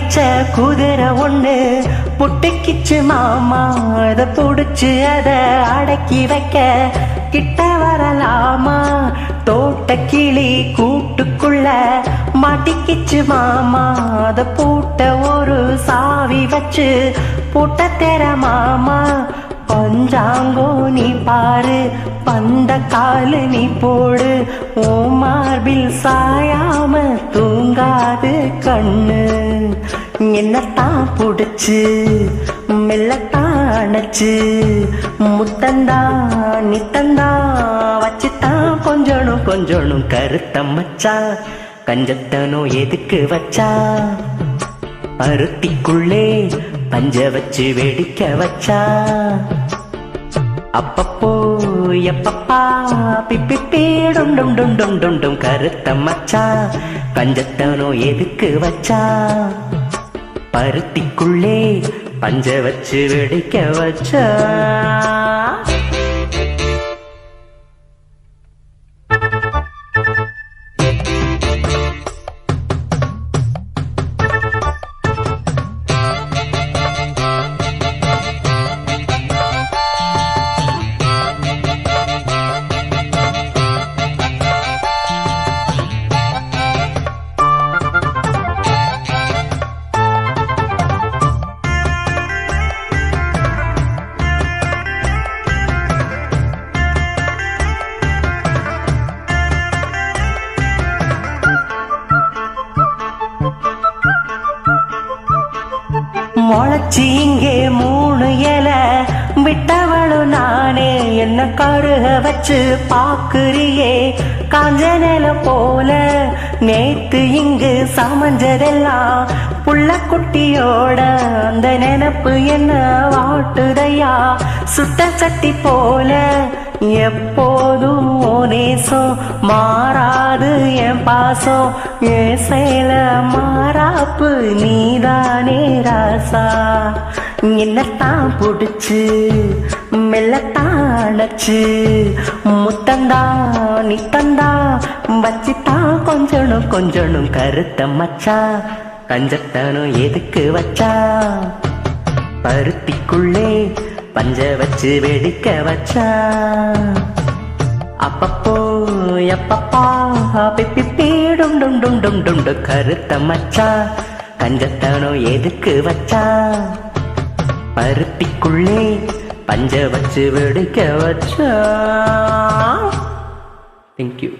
வச்ச குதிரை ஒண்ணு. புட்டுக்கிச்சு மாமா அதை புடிச்சு அத அடக்கி வைக்க. கிட்ட வரலாமா? தோட்ட கிளி கூட்டுக்குள்ள மாட்டிக்கிச்சு மாமா. அதை பூட்ட ஒரு சாவி வச்சு. பூட்ட தெர மாமா பஞ்சாங்கோ நீ பாரு. பந்த காலு நீ போடு. ஓ மார்பில் சாயாம தூங்காது கண்ணு. என்னத்தான் புடிச்சு? மெல்லத்தான் அணைச்சு முத்தந்தா நித்தந்தா வச்சுத்தான் கொஞ்சணும் கொஞ்சணும் கருத்தம் மச்சா. கஞ்சத்தனும் எதுக்கு வச்சா? பருத்திக்குள்ளே பஞ்ச வச்சு வெடிக்க வச்சா. அப்பப்போ எப்பப்பா பிப்பி டும் டும் டும் டும் டும் டும் கருத்த மச்சா. கஞ்சத்தனும் எதுக்கு வச்சா? பருத்திக்குள்ளே பஞ்ச வச்சு வெடிக்க வச்சா. சீங்கே மூணு இலை. விட்டவளும் நானே என்ன கருக வச்சு பாக்குறியே காஞ்ச நில போல நேத்து இங்கு சமைஞ்சதெல்லாம் புள்ள குட்டியோட அந்த நினப்பு என்ன வாட்டுதையா? சுட்ட சட்டி போல எப்போதும் ஓ நேசம் மாறாது என் பாசம். என் சேல மாறாப்பு நீதானே ராசா. என்னத்தான் புடிச்சு மெல்லத்தான் அணைச்சு. முத்தந்தா நித்தந்தா வச்சுத்தான் கொஞ்சனும் கொஞ்சனும் கருத்த மச்சா. கஞ்சத்தனும் எதுக்கு வச்சா? பருத்திக்குள்ளே பஞ்ச வச்சு வெடிக்க வச்சா. அப்பப்போ எப்பப்பா பிப்பி டும் டும் டும் டும் டும் கருத்த மச்சா. கஞ்சத்தனோ எதுக்கு வச்சா? பருத்திக்குள்ளே பஞ்ச வச்சு வெடிக்க வச்சா. தேங்க்யூ